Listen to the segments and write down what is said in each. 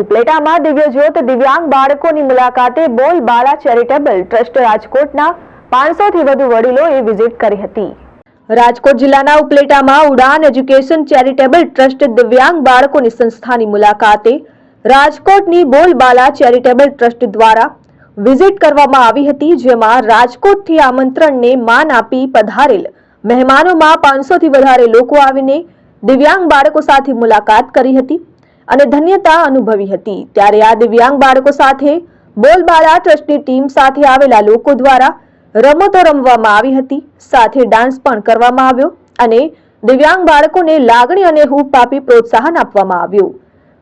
ઉપલેટામાં દિવ્યજ્યોત દિવ્યાંગ બાળકોની મુલાકાતે બોલ બાલા ચેરિટેબલ ટ્રસ્ટ રાજકોટના પાંચસોથી વધુ વડીલોએ વિઝિટ કરી હતી. રાજકોટ જિલ્લાના ઉપલેટામાં ઉડાન એજ્યુકેશન ચેરિટેબલ ટ્રસ્ટ દિવ્યાંગ બાળકોની સંસ્થાની મુલાકાતે રાજકોટની બોલબાલા ચેરિટેબલ ટ્રસ્ટ દ્વારા વિઝિટ કરવામાં આવી હતી, જેમાં રાજકોટથી આમંત્રણને માન આપી પધારેલ મહેમાનોમાં પાંચસોથી વધારે લોકો આવીને દિવ્યાંગ બાળકો સાથે મુલાકાત કરી હતી. અને ધન્યતા અનુભવી હતી. ત્યારે આ દિવ્યાંગ બાળકો સાથે, બોલબાલા ટ્રસ્ટની ટીમ સાથે આવેલા લોકો દ્વારા રમતો રમવામાં આવી હતી. સાથે ડાન્સ પણ કરવામાં આવ્યો અને દિવ્યાંગ બાળકોને લાગણી અને હૂપ આપી પ્રોત્સાહન આપવામાં આવ્યું.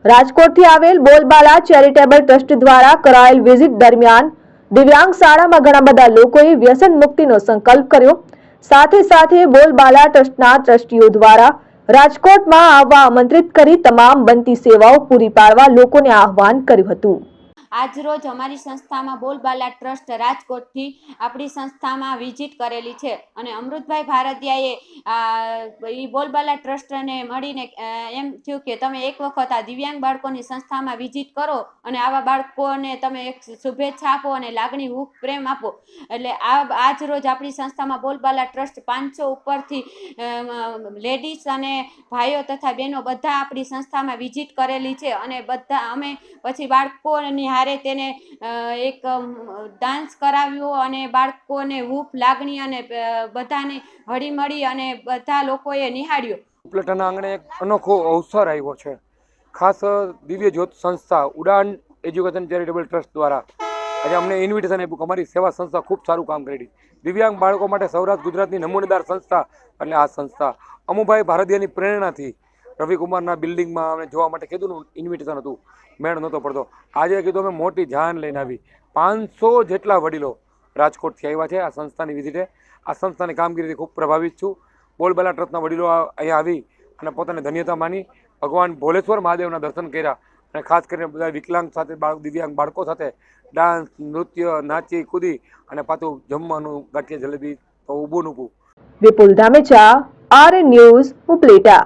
રાજકોટથી આવેલ બોલબાલા ચેરિટેબલ ટ્રસ્ટ દ્વારા કરાયેલ વિઝિટ દરમિયાન દિવ્યાંગ શાળામાં ઘણા બધા લોકોએ વ્યસન મુક્તિનો સંકલ્પ કર્યો. સાથે સાથે બોલબાલા ટ્રસ્ટના ટ્રસ્ટીઓ દ્વારા રાજકોટમાં આવવા આમંત્રિત કરી તમામ બનતી સેવાઓ પૂરી પાડવા લોકોને આહવાન કર્યું હતું. આજરોજ અમારી સંસ્થામાં બોલબાલા ટ્રસ્ટ રાજકોટથી આપણી સંસ્થામાં વિઝિટ કરેલી છે અને અમૃતભાઈ ભારતીયાએ ઈ બોલબાલા ટ્રસ્ટને મળીને એમ થયું કે તમે એક વખત આ દિવ્યાંગ બાળકોની સંસ્થામાં વિઝિટ કરો અને આવા બાળકોને તમે એક શુભેચ્છા આપો અને લાગણી, હૂફ, પ્રેમ આપો. એટલે આ, આજ રોજ આપણી સંસ્થામાં બોલબાલા ટ્રસ્ટ પાંચસો ઉપરથી લેડીઝ અને ભાઈઓ તથા બહેનો બધા આપણી સંસ્થામાં વિઝિટ કરેલી છે અને બધા, અમે પછી બાળકોની હારે તેને એક ડાન્સ કરાવ્યો અને બાળકોને હૂફ, લાગણી અને બધાને હળીમળી અને બધા લોકોએ નિહાળ્યો. ઉપલેટાના આંગણે એક અનોખો અવસર આવ્યો છે. ખાસ દિવ્ય જ્યોત સંસ્થા ઉડાન એજ્યુકેશન ચેરિટેબલ ટ્રસ્ટ દ્વારા. આજે અમને ઇન્વિટેશન આપ્યું કે અમારી સેવા સંસ્થા ખૂબ સારું કામ કરી દિવ્યાંગ બાળકો માટે સૌરાષ્ટ્ર ગુજરાતની નમૂનેદાર સંસ્થા એટલે આ સંસ્થા. અમુભાઈ ભારતીયની પ્રેરણાથી રવિકુમારના બિલ્ડિંગમાં અમે જોવા માટે કીધું ઇન્વિટેશન હતું. મેળ નહોતો પડતો. આજે કીધું અમે મોટી જાન લઈને આવી. પાંચસો જેટલા વડીલો રાજકોટથી આવ્યા છે આ સંસ્થાની વિઝિટે આ સંસ્થાની કામગીરીથી ખૂબ પ્રભાવિત છું. બોલબલા ટ્રસ્ટના વડીલો અહીંયા આવી અને પોતાને ધન્યતા માની ભગવાન ભોલેશ્વર મહાદેવના દર્શન કર્યા અને ખાસ કરીને બધા વિકલાંગ સાથે, બાળક દિવ્યાંગ બાળકો સાથે ડાન્સ, નૃત્ય, નાચી, કૂદી અને પાછું જમવાનું ગાંઠિયા જલેબી તો ઊભું નૂભું વિપુલ ધામેચા આર ન્યૂઝ ઉપલેટા.